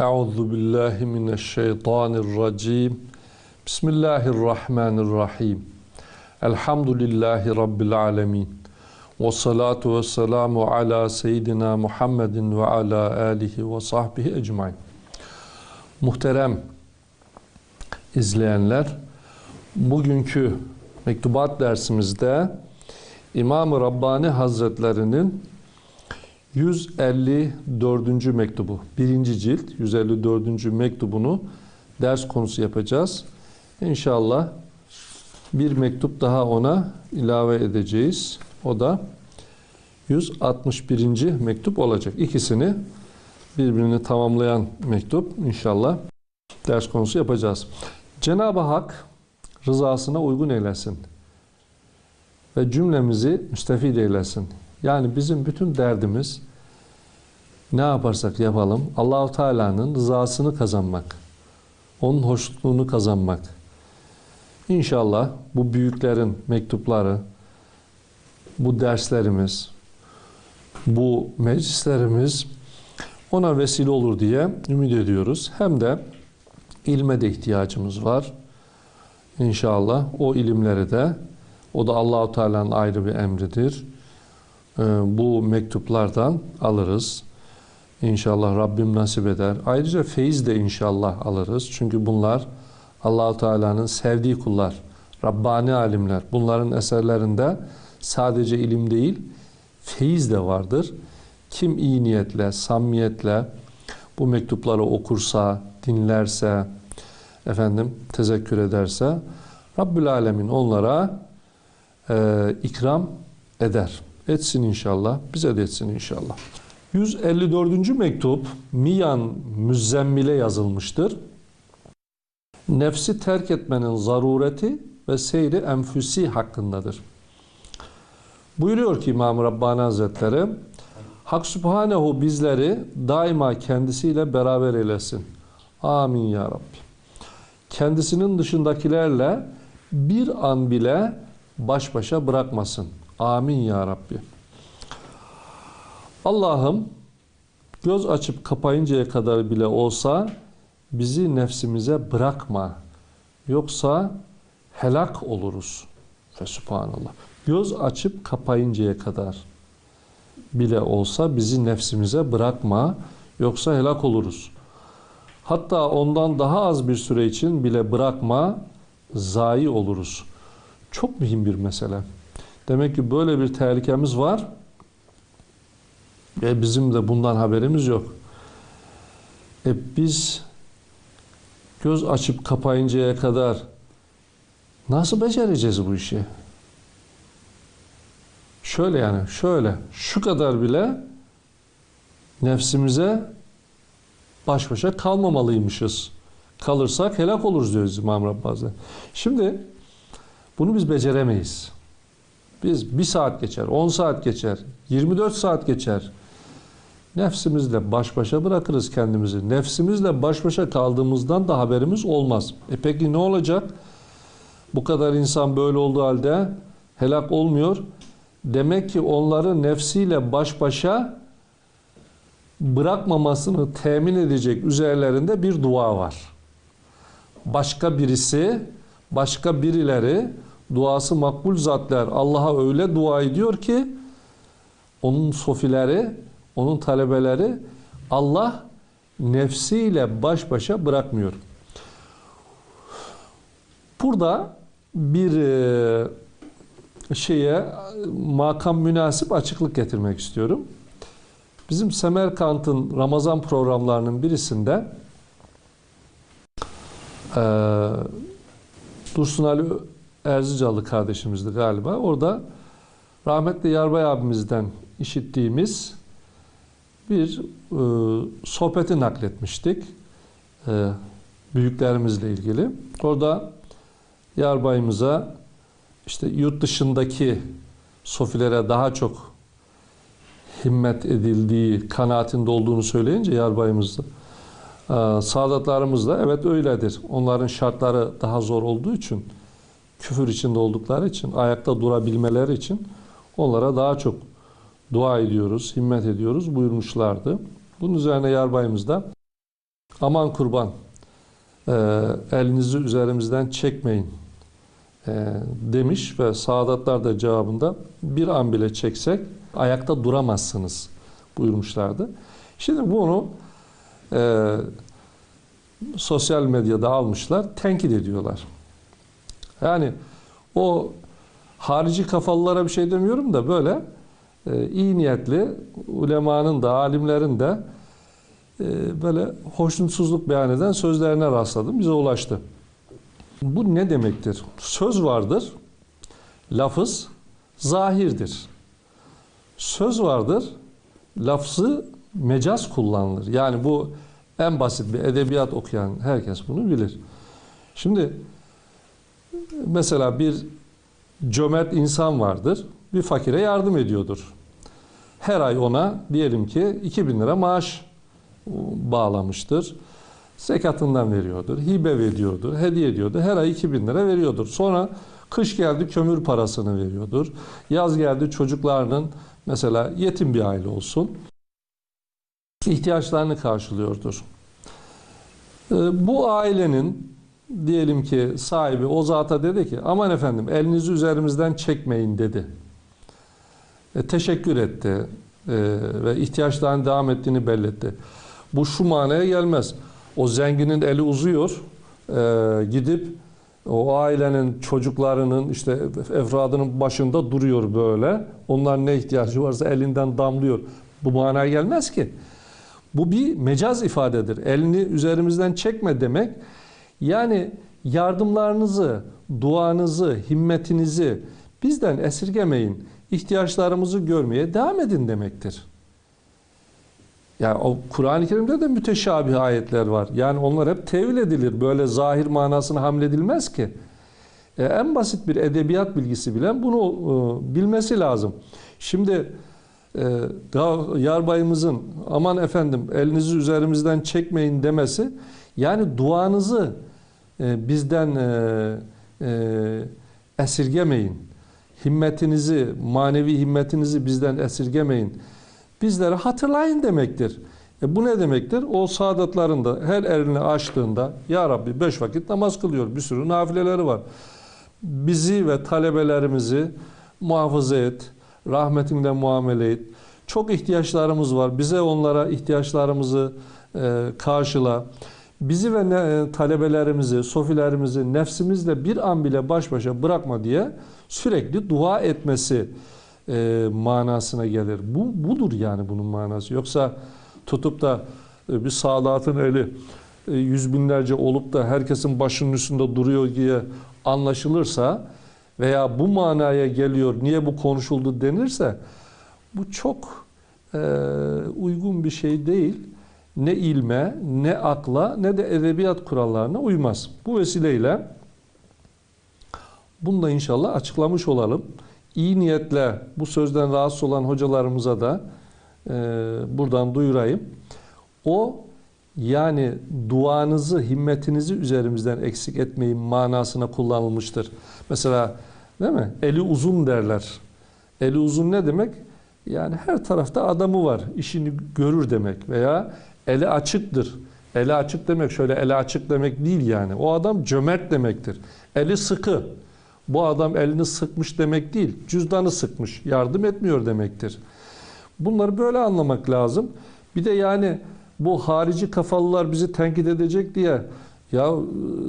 Euzu billahi mineşşeytanirracim. Bismillahirrahmanirrahim. Elhamdülillahi rabbil alamin. Ve salatu ve selamu ala seyyidina Muhammedin ve ala alihi ve sahbihi ecmain. Muhterem izleyenler, bugünkü mektubat dersimizde İmam-ı Rabbani Hazretlerinin 154. mektubu, birinci cilt 154. mektubunu ders konusu yapacağız. İnşallah bir mektup daha ona ilave edeceğiz. O da 161. mektup olacak. İkisini birbirini tamamlayan mektup inşallah ders konusu yapacağız. Cenab-ı Hak rızasına uygun eylesin ve cümlemizi müstefid eylesin. Yani bizim bütün derdimiz ne yaparsak yapalım Allahu Teala'nın rızasını kazanmak. Onun hoşnutluğunu kazanmak. İnşallah bu büyüklerin mektupları, bu derslerimiz, bu meclislerimiz ona vesile olur diye ümit ediyoruz. Hem de ilme de ihtiyacımız var. İnşallah o ilimleri de o da Allahu Teala'nın ayrı bir emridir. Ee, bu mektuplardan alırız. İnşallah Rabbim nasip eder. Ayrıca feyiz de inşallah alırız. Çünkü bunlar Allahu Teala'nın sevdiği kullar, Rabbani alimler. Bunların eserlerinde sadece ilim değil, feyiz de vardır. Kim iyi niyetle, samimiyetle bu mektupları okursa, dinlerse, efendim tezekkür ederse Rabbül Alemin onlara e, ikram eder. Etsin inşallah. Bize de etsin inşallah. 154. mektup Miyan Müzzemmil'e yazılmıştır. Nefsi terk etmenin zarureti ve seyri enfüsi hakkındadır. Buyuruyor ki İmam Rabbani Hazretleri Hak Subhanehu bizleri daima kendisiyle beraber eylesin. Amin ya Rabbi. Kendisinin dışındakilerle bir an bile baş başa bırakmasın. Amin ya Rabbi. Allah'ım göz açıp kapayıncaya kadar bile olsa bizi nefsimize bırakma. Yoksa helak oluruz. Ve subhanallah. Göz açıp kapayıncaya kadar bile olsa bizi nefsimize bırakma. Yoksa helak oluruz. Hatta ondan daha az bir süre için bile bırakma, zayi oluruz. Çok mühim bir mesele. Demek ki böyle bir tehlikemiz var ve bizim de bundan haberimiz yok. E biz göz açıp kapayıncaya kadar nasıl becereceğiz bu işi? Şöyle yani, şöyle, şu kadar bile nefsimize baş başa kalmamalıymışız. Kalırsak helak oluruz diyoruz İmam Rabbani. Şimdi bunu biz beceremeyiz. Biz bir saat geçer, 10 saat geçer, 24 saat geçer. Nefsimizle baş başa bırakırız kendimizi. Nefsimizle baş başa kaldığımızdan da haberimiz olmaz. E peki ne olacak? Bu kadar insan böyle olduğu halde helak olmuyor. Demek ki onları nefsiyle baş başa bırakmamasını temin edecek üzerlerinde bir dua var. Başka birisi, başka birileri duası makbul zatlar Allah'a öyle dua ediyor ki onun sofileri, onun talebeleri Allah nefsiyle baş başa bırakmıyor. Burada bir e, şeye makam münasip açıklık getirmek istiyorum. Bizim Semerkant'ın Ramazan programlarının birisinde e, Dursun Ali Erzicalı kardeşimizdi galiba. Orada rahmetli Yarbay abimizden işittiğimiz bir e, sohbeti nakletmiştik. E, büyüklerimizle ilgili. Orada Yarbayımıza işte yurt dışındaki sofilere daha çok himmet edildiği kanaatinde olduğunu söyleyince Yarbayımız da e, Sadatlarımız da evet öyledir. Onların şartları daha zor olduğu için küfür içinde oldukları için, ayakta durabilmeleri için onlara daha çok dua ediyoruz, himmet ediyoruz buyurmuşlardı. Bunun üzerine yarbayımız da aman kurban e, elinizi üzerimizden çekmeyin e, demiş ve Sadatlar da cevabında bir an bile çeksek ayakta duramazsınız buyurmuşlardı. Şimdi bunu e, sosyal medyada almışlar, tenkit ediyorlar. Yani o harici kafalılara bir şey demiyorum da böyle e, iyi niyetli ulemanın da alimlerin de e, böyle hoşnutsuzluk beyan eden sözlerine rastladım. Bize ulaştı. Bu ne demektir? Söz vardır, lafız zahirdir. Söz vardır, lafzı mecaz kullanılır. Yani bu en basit bir edebiyat okuyan herkes bunu bilir. Şimdi mesela bir cömert insan vardır. Bir fakire yardım ediyordur. Her ay ona diyelim ki 2000 lira maaş bağlamıştır. Zekatından veriyordur, hibe veriyordur, hediye ediyordur. Her ay 2000 lira veriyordur. Sonra kış geldi kömür parasını veriyordur. Yaz geldi çocuklarının mesela yetim bir aile olsun. ihtiyaçlarını karşılıyordur. Ee, Bu ailenin diyelim ki sahibi o zata dedi ki aman efendim elinizi üzerimizden çekmeyin dedi. E, teşekkür etti e, ve ihtiyaçlarının devam ettiğini belletti. Bu şu manaya gelmez. O zenginin eli uzuyor e, gidip o ailenin çocuklarının işte efradının başında duruyor böyle. Onların ne ihtiyacı varsa elinden damlıyor. Bu manaya gelmez ki. Bu bir mecaz ifadedir. Elini üzerimizden çekme demek. Yani yardımlarınızı, duanızı, himmetinizi bizden esirgemeyin. İhtiyaçlarımızı görmeye devam edin demektir. Yani o Kur'an-ı Kerim'de de müteşabih ayetler var. Yani onlar hep tevil edilir. Böyle zahir manasına hamledilmez ki. E, en basit bir edebiyat bilgisi bilen bunu e, bilmesi lazım. Şimdi e, yarbayımızın aman efendim elinizi üzerimizden çekmeyin demesi yani duanızı bizden e, e, esirgemeyin. Himmetinizi, manevi himmetinizi bizden esirgemeyin. Bizleri hatırlayın demektir. E bu ne demektir? O saadatların da her elini açtığında Ya Rabbi beş vakit namaz kılıyor. Bir sürü nafileleri var. Bizi ve talebelerimizi muhafaza et. Rahmetinle muamele et. Çok ihtiyaçlarımız var. Bize onlara ihtiyaçlarımızı e, karşıla. Bizi ve e, talebelerimizi, sofilerimizi nefsimizle bir an bile baş başa bırakma diye sürekli dua etmesi e, manasına gelir. Bu budur yani bunun manası. Yoksa tutup da e, bir saadatın eli e, yüz binlerce olup da herkesin başının üstünde duruyor diye anlaşılırsa veya bu manaya geliyor, niye bu konuşuldu denirse bu çok e, uygun bir şey değil. Ne ilme, ne akla, ne de edebiyat kurallarına uymaz. Bu vesileyle bunu da inşallah açıklamış olalım. İyi niyetle bu sözden rahatsız olan hocalarımıza da e, buradan duyurayım. O yani duanızı, himmetinizi üzerimizden eksik etmeyin manasına kullanılmıştır. Mesela değil mi? Eli uzun derler. Eli uzun ne demek? Yani her tarafta adamı var, işini görür demek veya eli açıktır. Eli açık demek şöyle eli açık demek değil yani. O adam cömert demektir. Eli sıkı. Bu adam elini sıkmış demek değil. Cüzdanı sıkmış. Yardım etmiyor demektir. Bunları böyle anlamak lazım. Bir de yani bu harici kafalılar bizi tenkit edecek diye ya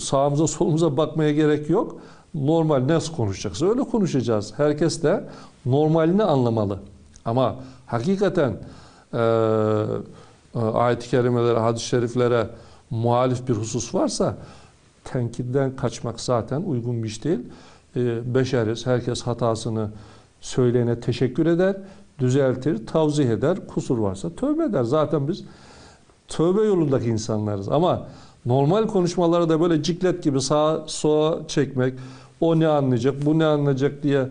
sağımıza solumuza bakmaya gerek yok. Normal nasıl konuşacaksa öyle konuşacağız. Herkes de normalini anlamalı. Ama hakikaten e, ayet-i kerimelere, hadis-i şeriflere muhalif bir husus varsa tenkitten kaçmak zaten uygun bir iş değil. E, beşeriz. Herkes hatasını söyleyene teşekkür eder, düzeltir, tavzih eder. Kusur varsa tövbe eder. Zaten biz tövbe yolundaki insanlarız. Ama normal konuşmaları da böyle ciklet gibi sağa sola çekmek, o ne anlayacak, bu ne anlayacak diye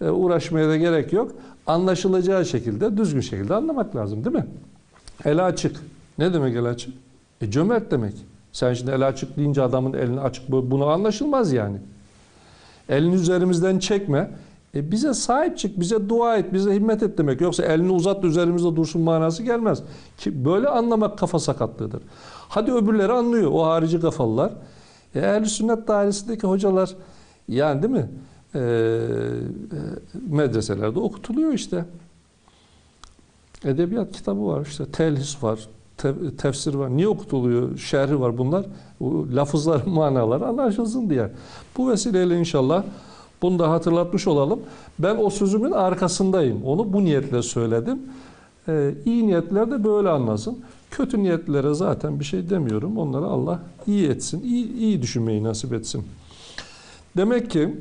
e, uğraşmaya da gerek yok. Anlaşılacağı şekilde, düzgün şekilde anlamak lazım değil mi? El açık. Ne demek el açık? E cömert demek. Sen şimdi el açık deyince adamın elini açık bunu anlaşılmaz yani. Elini üzerimizden çekme. E bize sahip çık, bize dua et, bize himmet et demek. Yoksa elini uzat üzerimizde dursun manası gelmez. Ki böyle anlamak kafa sakatlığıdır. Hadi öbürleri anlıyor, o harici kafalılar. E, ehl sünnet dairesindeki hocalar, yani değil mi? E, e, medreselerde okutuluyor işte. Edebiyat kitabı var işte, telhis var, te- tefsir var. Niye okutuluyor? Şerhi var bunlar. Bu lafızların manaları anlaşılsın diye. Bu vesileyle inşallah bunu da hatırlatmış olalım. Ben o sözümün arkasındayım. Onu bu niyetle söyledim. Ee, iyi niyetler de böyle anlasın. Kötü niyetlere zaten bir şey demiyorum. Onlara Allah iyi etsin. iyi, iyi düşünmeyi nasip etsin. Demek ki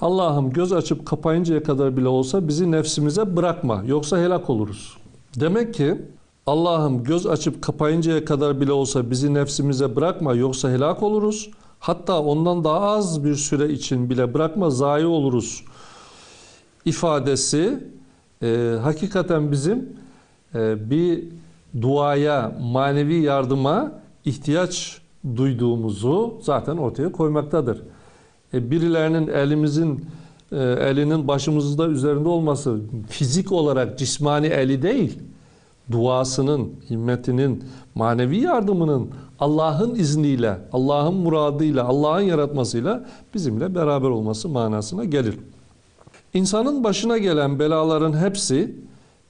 Allah'ım göz açıp kapayıncaya kadar bile olsa bizi nefsimize bırakma. Yoksa helak oluruz. Demek ki Allah'ım göz açıp kapayıncaya kadar bile olsa bizi nefsimize bırakma. Yoksa helak oluruz. Hatta ondan daha az bir süre için bile bırakma zayi oluruz ifadesi e, hakikaten bizim e, bir duaya, manevi yardıma ihtiyaç duyduğumuzu zaten ortaya koymaktadır. E, birilerinin elimizin e, elinin başımızda üzerinde olması fizik olarak cismani eli değil, duasının, himmetinin, manevi yardımının Allah'ın izniyle, Allah'ın muradıyla, Allah'ın yaratmasıyla bizimle beraber olması manasına gelir. İnsanın başına gelen belaların hepsi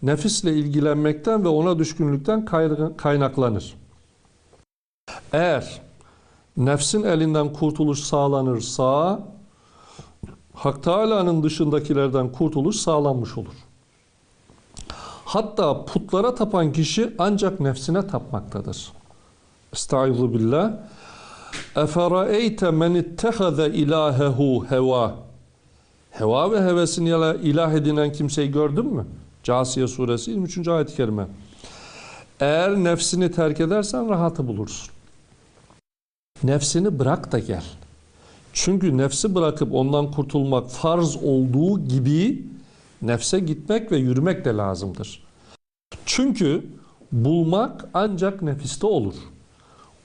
nefisle ilgilenmekten ve ona düşkünlükten kay- kaynaklanır. Eğer nefsin elinden kurtuluş sağlanırsa Hak Teala'nın dışındakilerden kurtuluş sağlanmış olur. Hatta putlara tapan kişi ancak nefsine tapmaktadır. Estaizu billah. Eferaeyte men ittehaze ilahehu heva. Heva ve hevesini ilah edinen kimseyi gördün mü? Casiye suresi 23. ayet-i kerime. Eğer nefsini terk edersen rahatı bulursun. Nefsini bırak da gel. Çünkü nefsi bırakıp ondan kurtulmak farz olduğu gibi nefse gitmek ve yürümek de lazımdır. Çünkü bulmak ancak nefiste olur.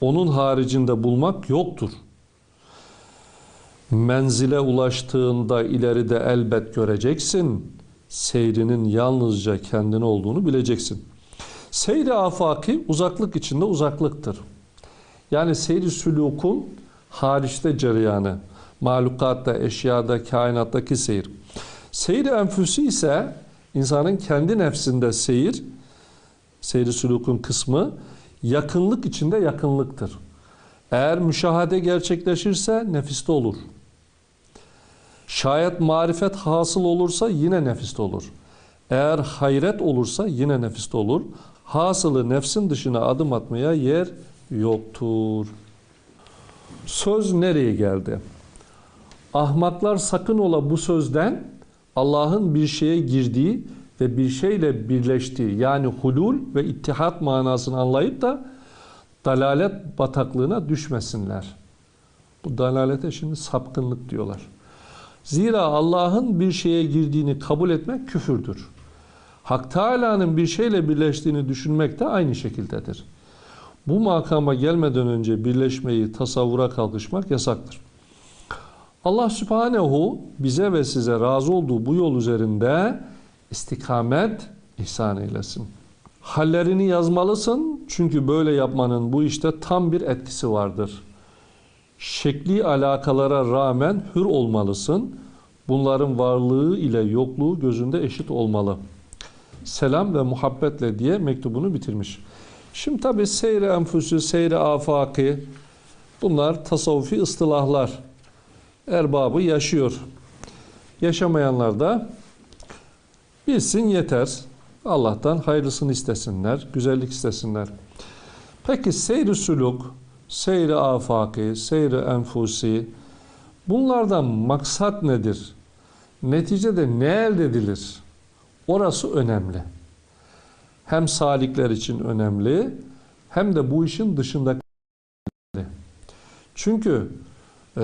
Onun haricinde bulmak yoktur. Menzile ulaştığında ileride elbet göreceksin. Seyrinin yalnızca kendine olduğunu bileceksin. Seyri afaki uzaklık içinde uzaklıktır. Yani seyri sülukun hariçte cereyanı. Mahlukatta, eşyada, kainattaki seyir. Seyri enfüsü ise insanın kendi nefsinde seyir, seyri sülukun kısmı yakınlık içinde yakınlıktır. Eğer müşahede gerçekleşirse nefiste olur. Şayet marifet hasıl olursa yine nefiste olur. Eğer hayret olursa yine nefiste olur. Hasılı nefsin dışına adım atmaya yer yoktur. Söz nereye geldi? Ahmaklar sakın ola bu sözden Allah'ın bir şeye girdiği ve bir şeyle birleştiği yani hulul ve ittihat manasını anlayıp da dalalet bataklığına düşmesinler. Bu dalalete şimdi sapkınlık diyorlar. Zira Allah'ın bir şeye girdiğini kabul etmek küfürdür. Hak Teala'nın bir şeyle birleştiğini düşünmek de aynı şekildedir. Bu makama gelmeden önce birleşmeyi tasavvura kalkışmak yasaktır. Allah Sübhanehu bize ve size razı olduğu bu yol üzerinde istikamet ihsan eylesin. Hallerini yazmalısın çünkü böyle yapmanın bu işte tam bir etkisi vardır. Şekli alakalara rağmen hür olmalısın. Bunların varlığı ile yokluğu gözünde eşit olmalı. Selam ve muhabbetle diye mektubunu bitirmiş. Şimdi tabi seyri enfüsü, seyri afaki bunlar tasavvufi ıstılahlar. Erbabı yaşıyor. Yaşamayanlar da bilsin yeter. Allah'tan hayırlısını istesinler, güzellik istesinler. Peki seyri suluk, seyri afaki, seyri enfusi bunlardan maksat nedir? Neticede ne elde edilir? Orası önemli. Hem salikler için önemli hem de bu işin dışında önemli. Çünkü e,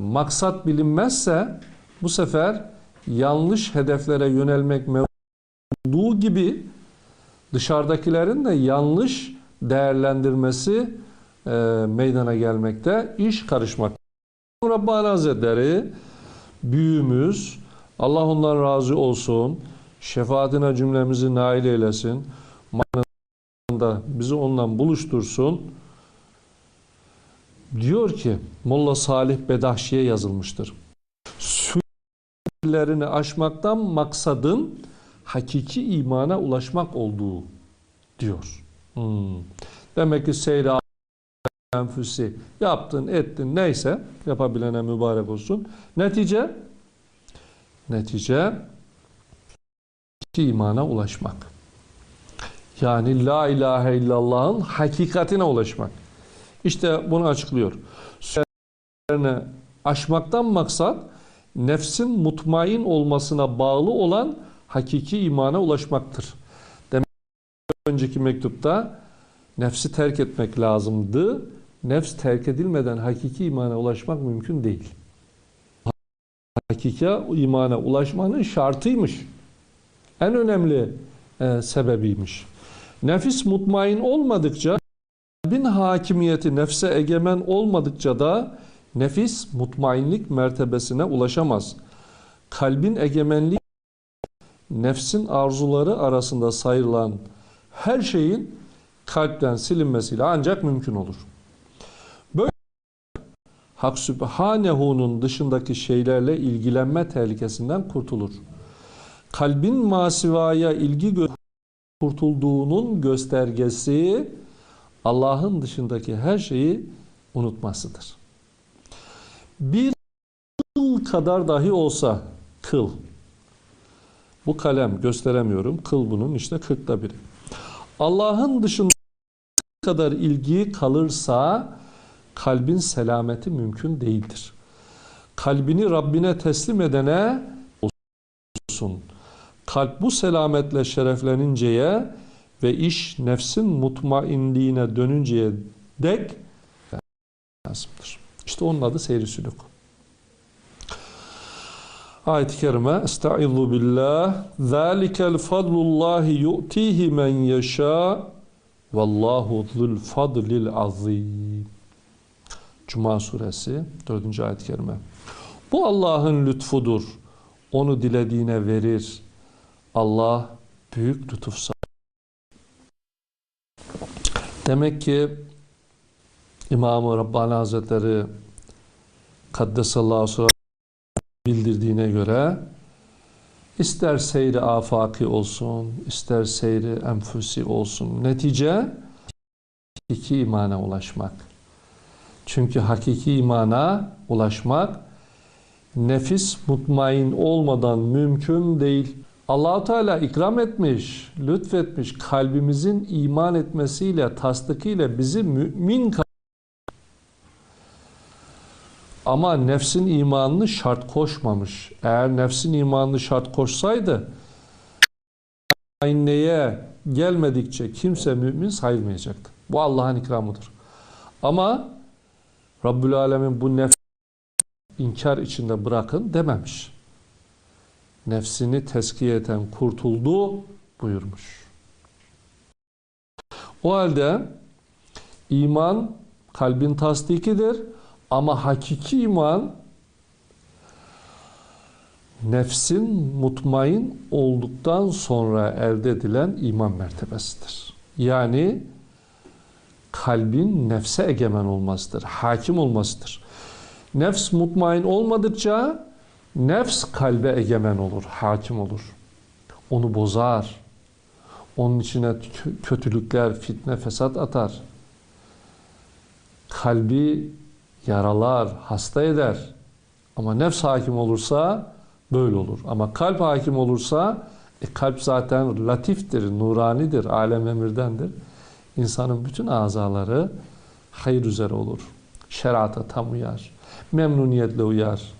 maksat bilinmezse bu sefer yanlış hedeflere yönelmek olduğu gibi dışarıdakilerin de yanlış değerlendirmesi e, meydana gelmekte, iş karışmak. Rabbani Hazretleri büyüğümüz Allah ondan razı olsun. Şefaatine cümlemizi nail eylesin. Manında bizi ondan buluştursun. Diyor ki Molla Salih Bedahşi'ye yazılmıştır. Sürelerini aşmaktan maksadın hakiki imana ulaşmak olduğu diyor. Hmm. Demek ki seyri enfüsi yaptın ettin neyse yapabilene mübarek olsun. Netice netice imana ulaşmak. Yani la ilahe illallah'ın hakikatine ulaşmak. İşte bunu açıklıyor. Sürelerini aşmaktan maksat nefsin mutmain olmasına bağlı olan hakiki imana ulaşmaktır. Demek ki önceki mektupta nefsi terk etmek lazımdı. Nefs terk edilmeden hakiki imana ulaşmak mümkün değil. Hakiki imana ulaşmanın şartıymış. En önemli e, sebebiymiş. Nefis mutmain olmadıkça, kalbin hakimiyeti nefse egemen olmadıkça da nefis mutmainlik mertebesine ulaşamaz. Kalbin egemenliği nefsin arzuları arasında sayılan her şeyin kalpten silinmesiyle ancak mümkün olur. Böyle Hak Sübhanehu'nun dışındaki şeylerle ilgilenme tehlikesinden kurtulur. Kalbin masivaya ilgi gö- kurtulduğunun göstergesi Allah'ın dışındaki her şeyi unutmasıdır. Bir kıl kadar dahi olsa kıl. Bu kalem gösteremiyorum. Kıl bunun işte kırkta biri. Allah'ın dışında kadar ilgi kalırsa kalbin selameti mümkün değildir. Kalbini Rabbine teslim edene olsun. Kalp bu selametle şerefleninceye ve iş nefsin mutmainliğine dönünceye dek lazımdır. İşte onun adı seyri sülük. Ayet-i kerime Estaizu billah Zalikel fadlullahi yu'tihi men yeşâ Vallahu zul fadlil azim Cuma suresi 4. ayet-i kerime Bu Allah'ın lütfudur. Onu dilediğine verir. Allah büyük lütuf. Demek ki İmam-ı Rabbani Hazretleri Kaddesallahu aleyhi bildirdiğine göre ister seyri afaki olsun, ister seyri enfüsi olsun. Netice hakiki imana ulaşmak. Çünkü hakiki imana ulaşmak nefis mutmain olmadan mümkün değil. Allahu Teala ikram etmiş, lütfetmiş kalbimizin iman etmesiyle, tasdikiyle bizi mümin ama nefsin imanını şart koşmamış. Eğer nefsin imanını şart koşsaydı ayneye gelmedikçe kimse mümin sayılmayacaktı. Bu Allah'ın ikramıdır. Ama Rabbül Alemin bu nefs inkar içinde bırakın dememiş. Nefsini teskiye eden kurtuldu buyurmuş. O halde iman kalbin tasdikidir. Ama hakiki iman nefsin mutmain olduktan sonra elde edilen iman mertebesidir. Yani kalbin nefse egemen olmasıdır, hakim olmasıdır. Nefs mutmain olmadıkça nefs kalbe egemen olur, hakim olur. Onu bozar. Onun içine kötülükler, fitne, fesat atar. Kalbi yaralar, hasta eder. Ama nefs hakim olursa böyle olur. Ama kalp hakim olursa e, kalp zaten latiftir, nuranidir, alem emirdendir. İnsanın bütün azaları hayır üzere olur. Şerata tam uyar. Memnuniyetle uyar.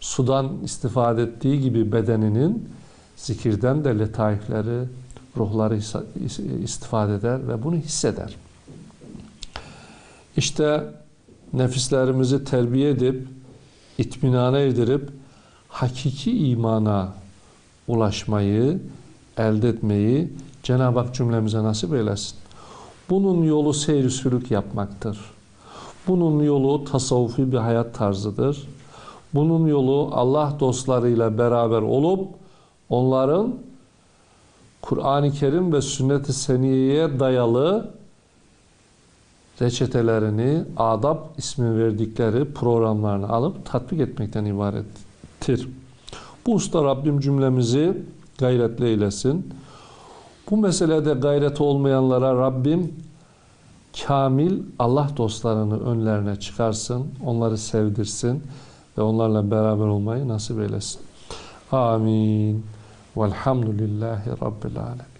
Sudan istifade ettiği gibi bedeninin zikirden de letaifleri, ruhları istifade eder ve bunu hisseder. İşte nefislerimizi terbiye edip, itminana erdirip, hakiki imana ulaşmayı, elde etmeyi Cenab-ı Hak cümlemize nasip eylesin. Bunun yolu seyri sülük yapmaktır. Bunun yolu tasavvufi bir hayat tarzıdır. Bunun yolu Allah dostlarıyla beraber olup onların Kur'an-ı Kerim ve sünnet-i seniyeye dayalı reçetelerini, adab ismi verdikleri programlarını alıp tatbik etmekten ibarettir. Bu usta Rabbim cümlemizi gayretli eylesin. Bu meselede gayret olmayanlara Rabbim kamil Allah dostlarını önlerine çıkarsın, onları sevdirsin ve onlarla beraber olmayı nasip eylesin. Amin. Velhamdülillahi Rabbil Alemin.